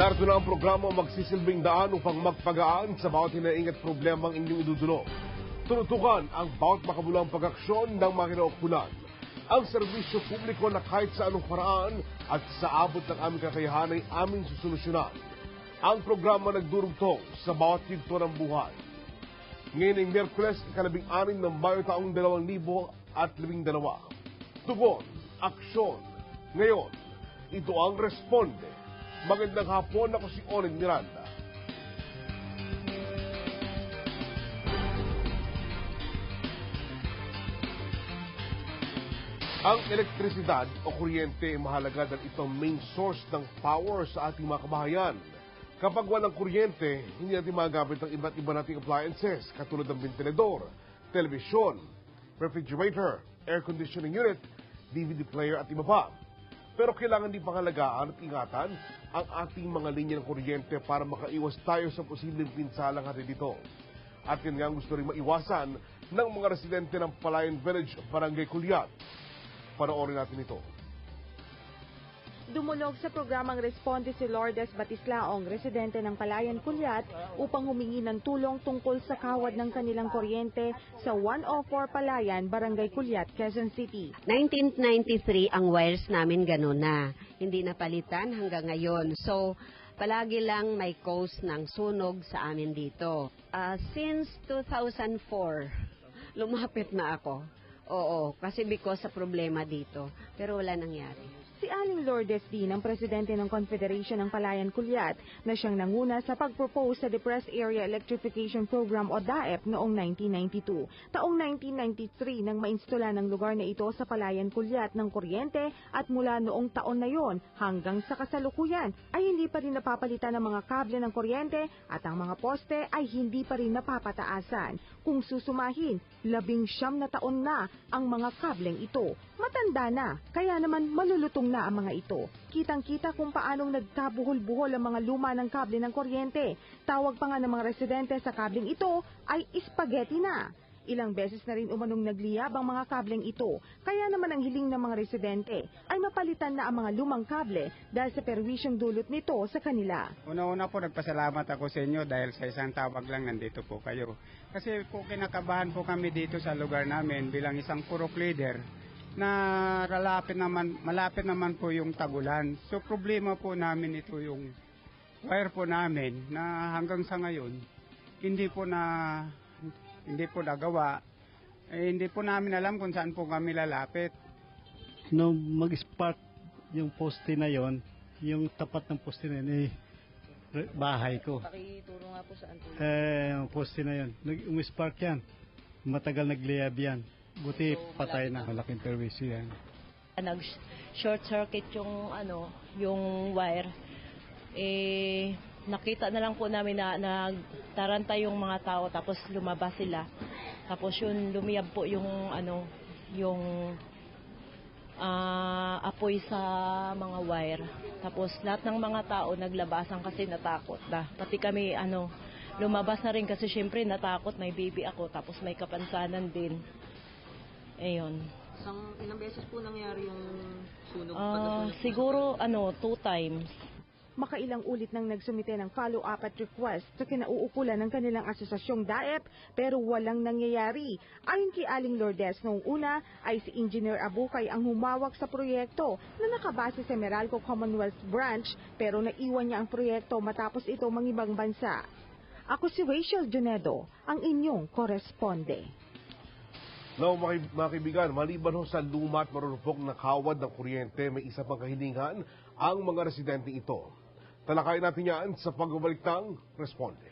Narito na ang programa magsisilbing daan upang magpagaan sa bawat hinaingat problemang inyong idudulog. Tunutukan ang bawat makabulang pag-aksyon ng mga kinaukulan. Ang serbisyo publiko na kahit sa anong paraan at sa abot ng aming kakayahan ay aming susolusyonan. Ang programa nagdurugtong sa bawat yugto ng buhay. Ngayon ay Merkules, ikalabing anim ng Mayo taong 2012. Tugon, aksyon. Ngayon, ito ang Responde. Magandang hapon, ako si Oren Miranda. Ang elektrisidad o kuryente ay mahalaga dahil ito ang main source ng power sa ating mga kabahayan. Kapag walang kuryente, hindi natin magagamit ang iba't iba nating appliances katulad ng ventilador, telebisyon, refrigerator, air conditioning unit, DVD player at iba pa. Pero kailangan din pangalagaan at ingatan ang ating mga linya ng kuryente para makaiwas tayo sa posibleng pinsalang hatid dito. At yan nga ang gusto rin maiwasan ng mga residente ng Palayan Village, Barangay Kulyat. Panoorin natin ito. Dumulog sa programang Responde si Lourdes Batislaong, residente ng Palayan, Kulyat, upang humingi ng tulong tungkol sa kawad ng kanilang kuryente sa 104 Palayan, Barangay Kulyat, Quezon City. 1993 ang wires namin ganun na. Hindi napalitan hanggang ngayon. So, palagi lang may cause ng sunog sa amin dito. Ah, since 2004, lumapit na ako. Oo, kasi because sa problema dito. Pero wala nangyari. Si Aling Lourdes din ang presidente ng Confederation ng Palayan Kulyat na siyang nanguna sa pag-propose sa Depressed Area Electrification Program o DAEP noong 1992. Taong 1993 nang mainstula ng lugar na ito sa Palayan Kulyat ng kuryente at mula noong taon na yon hanggang sa kasalukuyan ay hindi pa rin napapalitan ng mga kable ng kuryente at ang mga poste ay hindi pa rin napapataasan. Kung susumahin, labing siyam na taon na ang mga kableng ito. Matanda na, kaya naman malulutong na ang mga ito. Kitang-kita kung paanong nagkabuhol-buhol ang mga luma ng kable ng kuryente. Tawag pa nga ng mga residente sa kableng ito ay spaghetti na. Ilang beses na rin umanong nagliyab ang mga kableng ito. Kaya naman ang hiling ng mga residente ay mapalitan na ang mga lumang kable dahil sa perwisyong dulot nito sa kanila. Una-una po nagpasalamat ako sa inyo dahil sa isang tawag lang nandito po kayo. Kasi po kinakabahan po kami dito sa lugar namin bilang isang purok leader na malapit naman, malapit naman po yung tagulan. So problema po namin ito yung wire po namin na hanggang sa ngayon hindi po na hindi po nagawa. Eh, hindi po namin alam kung saan po kami lalapit. nung mag-spark yung poste na yon, yung tapat ng poste na yun, eh, bahay ko. Pakituro nga po saan po. Eh, yung poste na yun, nag umispark yan. Matagal nagliyab yan. Buti patay na. Malaking perwisyo yan. Nag short circuit yung ano, yung wire. Eh nakita na lang po namin na nagtaranta yung mga tao tapos lumabas sila. Tapos yun lumiyab po yung ano, yung ah, apoy sa mga wire. Tapos lahat ng mga tao naglabasan kasi natakot na. Pati kami ano, lumabas na rin kasi syempre natakot, may baby ako tapos may kapansanan din. Ayun. Sang ilang beses po nangyari yung sunog? Ah, pagkasunog? siguro ano, two times. Makailang ulit nang nagsumite ng follow-up at request sa kinauukulan ng kanilang asosasyong DAEP pero walang nangyayari. Ayon kay Aling Lourdes noong una ay si Engineer Abukay ang humawak sa proyekto na nakabase sa Meralco Commonwealth Branch pero naiwan niya ang proyekto matapos ito mangibang bansa. Ako si Rachel Junedo, ang inyong koresponde. Now, mga, kaibigan, maliban ho sa luma at marurupok na kawad ng kuryente, may isa pang kahilingan ang mga residente ito. Talakayin natin yan sa pagbabalik ng Responde.